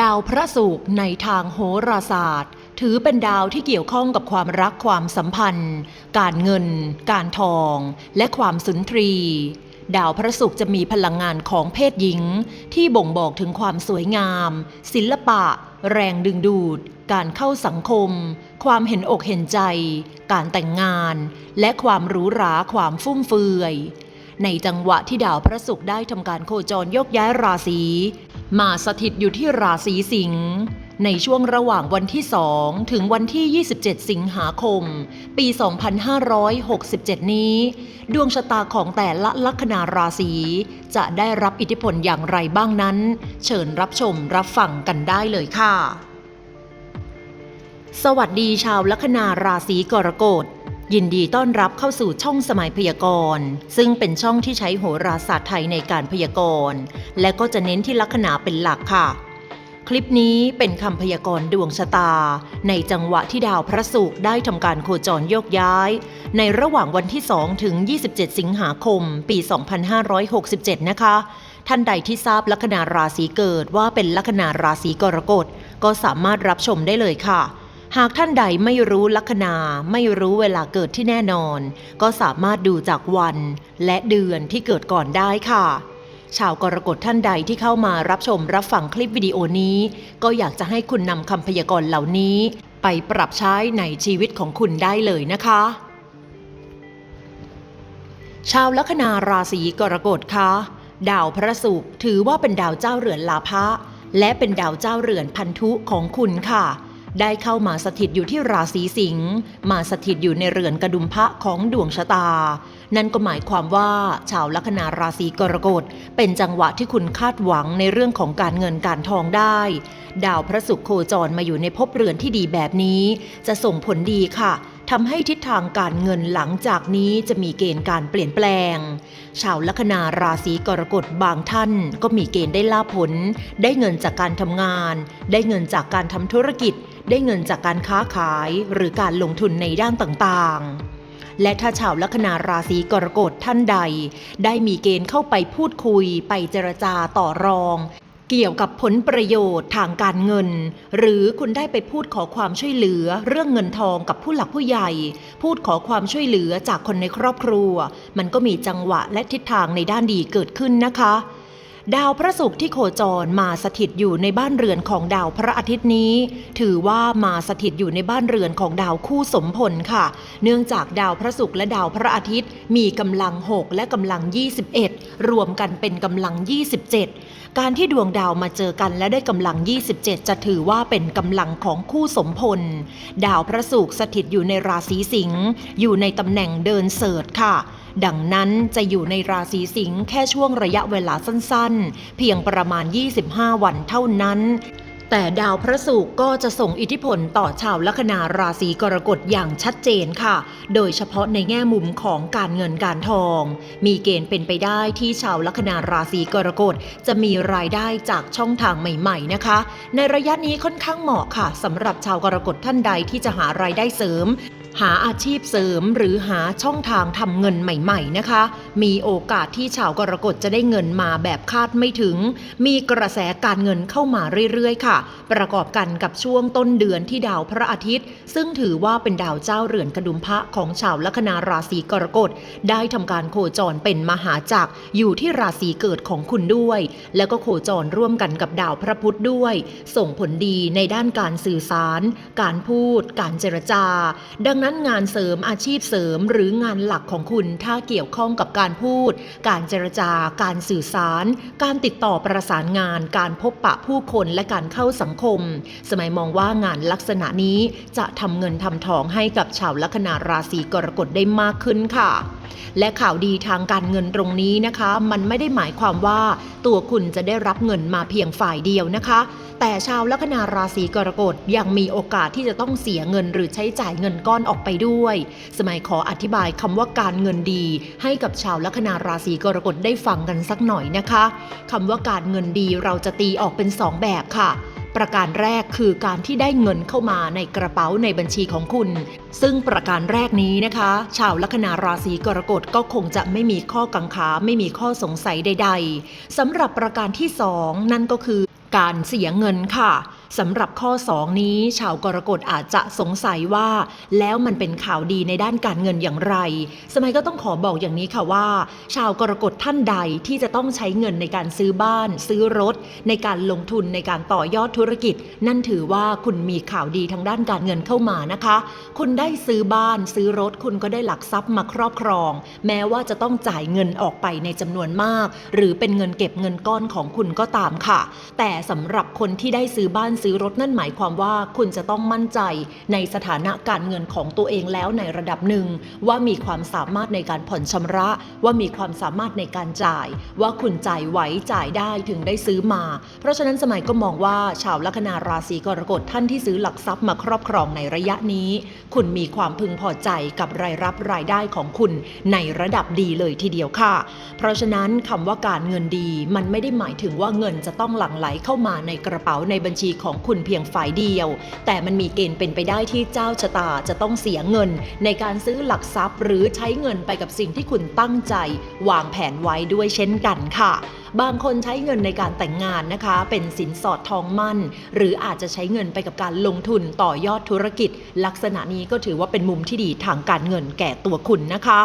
ดาวพระศุกร์ในทางโหราศาสตร์ ถือเป็นดาวที่เกี่ยวข้องกับความรักความสัมพันธ์ การเงิน การทอง และความสุนทรีดาวพระศุกร์จะมีพลังงานของเพศหญิง ที่บ่งบอกถึงความสวยงาม ศิลปะ แรงดึงดูด การเข้าสังคม ความเห็นอกเห็นใจ การแต่งงาน และความหรูหราความฟุ่มเฟือยในจังหวะที่ดาวพระศุกร์ได้ทำการโคจรโยกย้ายราศี มาสถิตอยู่ที่ราศีสิงห์ในช่วงระหว่างวันที่ 2 ถึงวันที่ 27 สิงหาคม ปี 2567 นี้ ดวงชะตาของแต่ละลัคนาราศีจะได้รับอิทธิพลอย่างไรบ้างนั้น เชิญรับชมรับฟังกันได้เลยค่ะ สวัสดีชาวลัคนาราศีกรกฎ ยินดีต้อนรับเข้าสู่ช่องสมัยพยากรณ์ซึ่งเป็นช่องที่ใช้โหราศาสตร์ไทยในการพยากรณ์และก็จะเน้นที่ลัคนาเป็นหลักค่ะ คลิปนี้เป็นคำพยากรณ์ดวงชะตา ในจังหวะที่ดาวพระศุกร์ได้ทำการโคจรโยกย้าย ในระหว่างวันที่ 2 ถึง 27 สิงหาคม ปี 2567 นะคะ ท่านใดที่ทราบลัคนาราศีเกิดว่าเป็นลัคนาราศีกรกฎก็สามารถรับชมได้เลยค่ะ หากท่านใดไม่รู้ลัคนา ไม่รู้เวลาเกิดที่แน่นอน ก็สามารถดูจากวันและเดือนที่เกิดก่อนได้ค่ะ ชาวกรกฎท่านใดที่เข้ามารับชมรับฟังคลิปวิดีโอนี้ ก็อยากจะให้คุณนำคำพยากรณ์เหล่านี้ ไปปรับใช้ในชีวิตของคุณได้เลยนะคะ ชาวลัคนาราศีกรกฎคะดาวพระศุกร์ถือว่าเป็นดาวเจ้าเรือนลาภะและเป็นดาวเจ้าเรือนพันธุของคุณค่ะ ได้เข้ามาสถิตอยู่ที่ราศีสิงห์มาสถิตอยู่ในเรือนกระดุมพระของดวงชะตา นั่นก็หมายความว่าชาวลัคนาราศีกรกฎเป็นจังหวะที่คุณคาดหวังในเรื่องของการเงินการทองได้ ดาวพระศุกร์โคจรมาอยู่ในภพเรือนที่ดีแบบนี้ จะส่งผลดีค่ะทำให้ทิศทางการเงินหลังจากนี้จะมีเกณฑ์การเปลี่ยนแปลง ชาวลัคนาราศีกรกฎบางท่านก็มีเกณฑ์ได้ลาภผล ได้เงินจากการทำงาน ได้เงินจากการทำธุรกิจ ได้เงินจากการค้าขายหรือการลงทุนในด้านต่างๆ และถ้าชาวลัคนาราศีกรกฎท่านใด ได้มีเกณฑ์เข้าไปพูดคุย ไปเจรจาต่อรอง เกี่ยวกับผลประโยชน์ทางการเงิน หรือคุณได้ไปพูดขอความช่วยเหลือเรื่องเงินทองกับผู้หลักผู้ใหญ่ พูดขอความช่วยเหลือจากคนในครอบครัว มันก็มีจังหวะและทิศทางในด้านดีเกิดขึ้นนะคะ ดาวพระศุกร์ที่โคจรมาสถิตอยู่ในบ้านเรือนของดาวพระอาทิตย์นี้ ถือว่ามาสถิตอยู่ในบ้านเรือนของดาวคู่สมพลค่ะ เนื่องจากดาวพระศุกร์และดาวพระอาทิตย์ มีกำลัง 6 และกำลัง 21 รวมกันเป็นกำลัง 27 การที่ดวงดาวมาเจอกันและได้กำลัง 27 จะถือว่าเป็นกำลังของคู่สมพล ดาวพระศุกร์สถิตอยู่ในราศีสิงห์อยู่ในตำแหน่งเดินเสิร์ชค่ะ ดังนั้นจะอยู่ในราศีสิงห์แค่ช่วงระยะเวลาสั้นๆ เพียงประมาณ 25 วันเท่านั้นแต่ดาวพระศุกร์ก็จะส่งอิทธิพลต่อชาวลัคนาราศีกรกฎอย่างชัดเจนค่ะ โดยเฉพาะในแง่มุมของการเงินการทอง มีเกณฑ์เป็นไปได้ที่ชาวลัคนาราศีกรกฎจะมีรายได้จากช่องทางใหม่ ๆนะคะ ในระยะนี้ค่อนข้างเหมาะค่ะสำหรับชาวกรกฎท่านใดที่จะหารายได้เสริม หาอาชีพเสริมหรือหาช่องทางทำเงินใหม่ๆนะคะ มีโอกาสที่ชาวกรกฎจะได้เงินมาแบบคาดไม่ถึง มีกระแสการเงินเข้ามาเรื่อยๆ ค่ะ ประกอบกันกับช่วงต้นเดือนที่ดาวพระอาทิตย์ ซึ่งถือว่าเป็นดาวเจ้าเรือนกระดุมพระของชาวลัคนาราศีกรกฎได้ทำการโคจรเป็นมหาจักรอยู่ที่ราศีเกิดของคุณด้วย แล้วก็โคจรร่วมกันกับดาวพระพุธด้วย ส่งผลดีในด้านการสื่อสาร การพูด การเจรจา ดังนั้นงานเสริมอาชีพเสริมหรืองานหลักของคุณถ้าเกี่ยวข้องกับการพูด การเจรจา การสื่อสาร การติดต่อประสานงาน การพบปะผู้คนและการเข้าสังคม สมัยมองว่างานลักษณะนี้จะทำเงินทำทองให้กับชาวลัคนาราศีกรกฎได้มากขึ้นค่ะ และข่าวดีทางการเงินตรงนี้นะคะ มันไม่ได้หมายความว่าตัวคุณจะได้รับเงินมาเพียงฝ่ายเดียวนะคะ แต่ชาวลัคนาราศีกรกฎยังมีโอกาสที่จะต้องเสียเงินหรือใช้จ่ายเงินก้อนออกไปด้วย สมัยขออธิบายคำว่าการเงินดี ให้กับชาวลัคนาราศีกรกฎได้ฟังกันสักหน่อยนะคะคำว่าการเงินดีเราจะตีออกเป็นสองแบบค่ะ ประการแรกคือการที่ได้เงินเข้ามาในกระเป๋าในบัญชีของคุณ ซึ่งประการแรกนี้นะคะ ชาวลัคนาราศีกรกฎก็คงจะไม่มีข้อกังขา ไม่มีข้อสงสัยใด ๆสำหรับประการที่สองนั่นก็คือการเสียเงินค่ะ สำหรับข้อ 2 นี้ ชาวกรกฎอาจจะสงสัยว่า แล้วมันเป็นข่าวดีในด้านการเงินอย่างไร สมัยก็ต้องขอบอกอย่างนี้ค่ะว่า ชาวกรกฎท่านใดที่จะต้องใช้เงินในการซื้อบ้าน ซื้อรถ ในการลงทุนในการต่อยอดธุรกิจ นั่นถือว่าคุณมีข่าวดีทางด้านการเงินเข้ามานะคะ คุณได้ซื้อบ้านซื้อรถคุณก็ได้หลักทรัพย์มาครอบครอง แม้ว่าจะต้องจ่ายเงินออกไปในจำนวนมาก หรือเป็นเงินเก็บเงินก้อนของคุณก็ตามค่ะ แต่สำหรับคนที่ได้ซื้อบ้านซื้อรถนั่นหมายความว่าคุณจะต้องมั่นใจในสถานะการเงินของตัวเองแล้วในระดับหนึ่ง ว่ามีความสามารถในการผ่อนชำระ ว่ามีความสามารถในการจ่าย ว่าคุณจ่ายไหวจ่ายได้ถึงได้ซื้อมา เพราะฉะนั้นสมัยก็มองว่าชาวลัคนาราศีกรกฎท่านที่ซื้อหลักทรัพย์มาครอบครองในระยะนี้ คุณมีความพึงพอใจกับรายรับรายได้ของคุณในระดับดีเลยทีเดียวค่ะ เพราะฉะนั้นคำว่าการเงินดีมันไม่ได้หมายถึงว่าเงินจะต้องหลั่งไหลเข้ามาในกระเป๋าในบัญชีของคุณเพียงฝ่ายเดียว แต่มันมีเกณฑ์เป็นไปได้ที่เจ้าชะตาจะต้องเสียเงิน ในการซื้อหลักทรัพย์ หรือใช้เงินไปกับสิ่งที่คุณตั้งใจ วางแผนไว้ด้วยเช่นกันค่ะ บางคนใช้เงินในการแต่งงานนะคะ เป็นสินสอดทองมั่น หรืออาจจะใช้เงินไปกับการลงทุนต่อยอดธุรกิจ ลักษณะนี้ก็ถือว่าเป็นมุมที่ดีทางการเงินแก่ตัวคุณนะคะ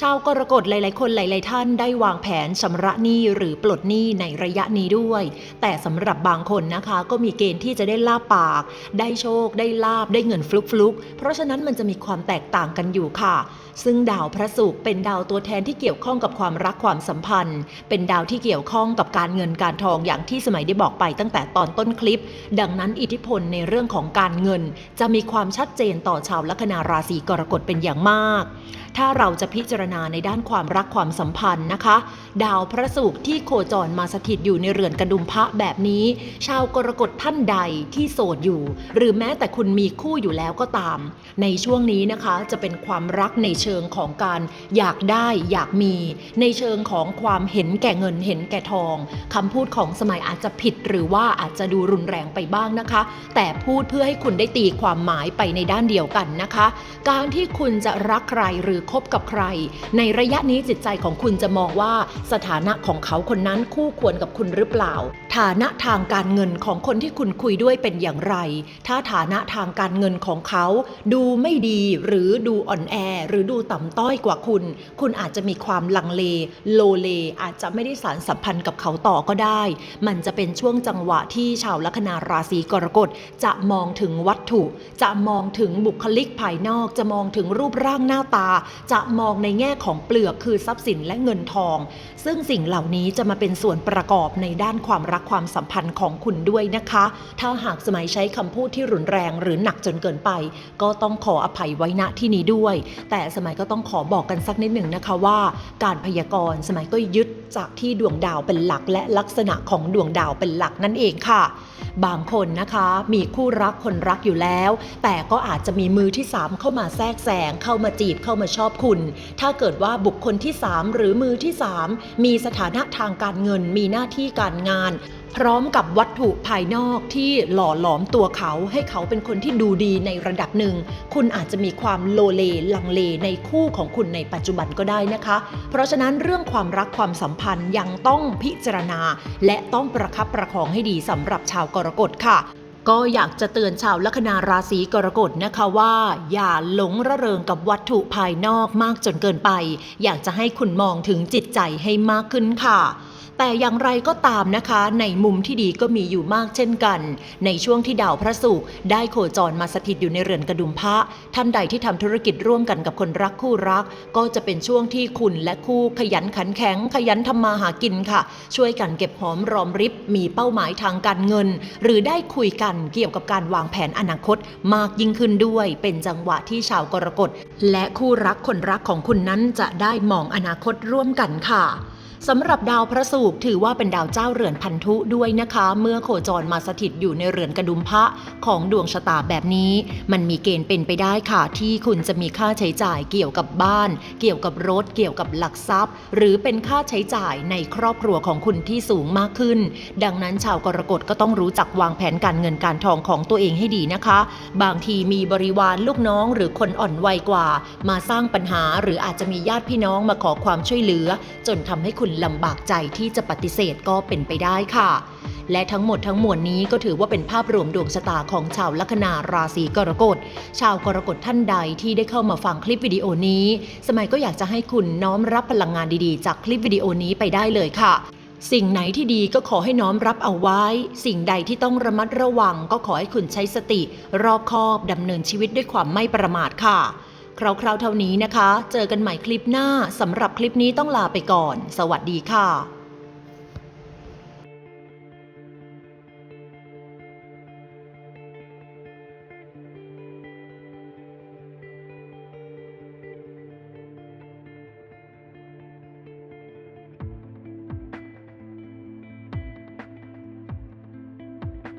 ชาวกรกฎหลาย ๆ คนหลาย ๆ ท่านได้วางแผนชำระหนี้หรือปลดหนี้ในระยะนี้ด้วย แต่สำหรับบางคนนะคะ ก็มีเกณฑ์ที่จะได้ลาบปาก ได้โชค ได้ลาบได้เงินฟลุกฟลุกๆเพราะฉะนั้นมันจะมีความแตกต่างกันอยู่ค่ะ ซึ่งดาวพระศุกร์เป็นดาวตัวแทนที่เกี่ยวข้องกับความรักความสัมพันธ์ เป็นดาวที่เกี่ยวข้องกับการเงินการทองอย่างที่สมัยได้บอกไปตั้งแต่ตอนต้นคลิป ดังนั้นอิทธิพลในเรื่องของการเงิน จะมีความชัดเจนต่อชาวลัคนาราศีกรกฎเป็นอย่างมาก ถ้าเราจะพิจารณาในด้านความรักความสัมพันธ์นะคะ ดาวพระศุกร์ที่โคจรมาสถิตอยู่ในเรือนกระดุมพระแบบนี้ ชาวกรกฎท่านใดที่โสดอยู่ หรือแม้แต่คุณมีคู่อยู่แล้วก็ตาม ในช่วงนี้นะคะจะเป็นความรักในเชิงของการอยากได้อยากมี ในเชิงของความเห็นแก่เงินเห็นแก่ทองคำพูดของสมัยอาจจะผิดหรือว่าอาจจะดูรุนแรงไปบ้างนะคะ แต่พูดเพื่อให้คุณได้ตีความหมายไปในด้านเดียวกันนะคะ การที่คุณจะรักใครหรือคบกับใคร ในระยะนี้จิตใจของคุณจะมองว่าสถานะของเขาคนนั้นคู่ควรกับคุณหรือเปล่า ฐานะทางการเงินของคนที่คุณคุยด้วยเป็นอย่างไร ถ้าฐานะทางการเงินของเขา ดูไม่ดีหรือดูอ่อนแอ หรือดูต่ำต้อยกว่าคุณ คุณอาจจะมีความลังเล โลเล อาจจะไม่ได้สารสัมพันธ์กับเขาต่อก็ได้ มันจะเป็นช่วงจังหวะที่ชาวลัคนาราศีกรกฎจะมองถึงวัตถุ จะมองถึงบุคลิกภายนอก จะมองถึงรูปร่างหน้าตา จะมองในแง่ของเปลือกคือทรัพย์สินและเงินทอง ซึ่งสิ่งเหล่านี้จะมาเป็นส่วนประกอบในด้านความรักความสัมพันธ์ของคุณด้วยนะคะ ถ้าหากสมัยใช้คำพูดที่รุนแรงหรือหนักจนเกินไป ก็ต้องขออภัยไว้ณที่นี้ด้วย แต่สมัยก็ต้องขอบอกกันสักนิดหนึ่งนะคะว่า การพยากรณ์สมัยก็ยึด จากที่ดวงดาวเป็นหลักและลักษณะของดวงดาวเป็นหลักนั่นเองค่ะ บางคนนะคะมีคู่รักคนรักอยู่แล้ว แต่ก็อาจจะมีมือที่ 3 เข้ามาแทรกแซงเข้ามาจีบเข้ามาชอบคุณ ถ้าเกิดว่าบุคคลที่ 3 หรือมือที่ 3 มีสถานะทางการเงินมีหน้าที่การงาน พร้อมกับวัตถุภายนอกที่หล่อหลอมตัวเขาให้เขาเป็นคนที่ดูดีในระดับหนึ่ง คุณอาจจะมีความโลเลลังเลในคู่ของคุณในปัจจุบันก็ได้นะคะ เพราะฉะนั้นเรื่องความรักความสัมพันธ์ยังต้องพิจารณา และต้องประคับประคองให้ดีสำหรับชาวกรกฎค่ะก็อยากจะเตือนชาวลัคนาราศีกรกฎนะคะว่า อย่าหลงระเริงกับวัตถุภายนอกมากจนเกินไป อยากจะให้คุณมองถึงจิตใจให้มากขึ้นค่ะ แต่อย่างไรก็ตามนะคะ ในมุมที่ดีก็มีอยู่มากเช่นกัน ในช่วงที่ดาวพระศุกร์ได้โคจรมาสถิตอยู่ในเรือนกระดุมพระท่านใดที่ทำธุรกิจร่วมกันกับคนรักคู่รัก ก็จะเป็นช่วงที่คุณและคู่ขยันขันแข็ง ขยันทำมาหากินค่ะ ช่วยกันเก็บหอมรอมริบมีเป้าหมายทางการเงิน หรือได้คุยกันเกี่ยวกับการวางแผนอนาคตมากยิ่งขึ้นด้วย เป็นจังหวะที่ชาวกรกฎและคู่รักคนรักของคุณนั้นจะได้มองอนาคตร่วมกันค่ะ สำหรับดาวพระศุกร์ถือว่าเป็นดาวเจ้าเรือนพันธุด้วยนะคะ เมื่อโคจรมาสถิตอยู่ในเรือนกระดุมพระของดวงชะตาแบบนี้ มันมีเกณฑ์เป็นไปได้ค่ะ ที่คุณจะมีค่าใช้จ่ายเกี่ยวกับบ้าน เกี่ยวกับรถ เกี่ยวกับหลักทรัพย์ หรือเป็นค่าใช้จ่ายในครอบครัวของคุณที่สูงมากขึ้น ดังนั้นชาวกรกฎก็ต้องรู้จักวางแผนการเงินการทองของตัวเองให้ดีนะคะ บางทีมีบริวารลูกน้องหรือคนอ่อนวัยกว่า มาสร้างปัญหาหรืออาจจะมีญาติพี่น้องมาขอความช่วยเหลือ จนทำให้คุณลำบากใจที่จะปฏิเสธก็เป็นไปได้ค่ะ และทั้งหมดทั้งมวลนี้ก็ถือว่าเป็นภาพรวมดวงชะตาของชาวลัคนาราศีกรกฎ ชาวกรกฎท่านใดที่ได้เข้ามาฟังคลิปวิดีโอนี้ สมัยก็อยากจะให้คุณน้อมรับพลังงานดีๆ จากคลิปวิดีโอนี้ไปได้เลยค่ะสิ่งไหนที่ดีก็ขอให้น้อมรับเอาไว้ สิ่งใดที่ต้องระมัดระวังก็ขอให้คุณใช้สติ รอบคอบดำเนินชีวิตด้วยความไม่ประมาทค่ะ คราวๆเท่านี้นะคะ เจอกันใหม่คลิปหน้าสำหรับคลิปนี้ต้องลาไปก่อน สวัสดีค่ะ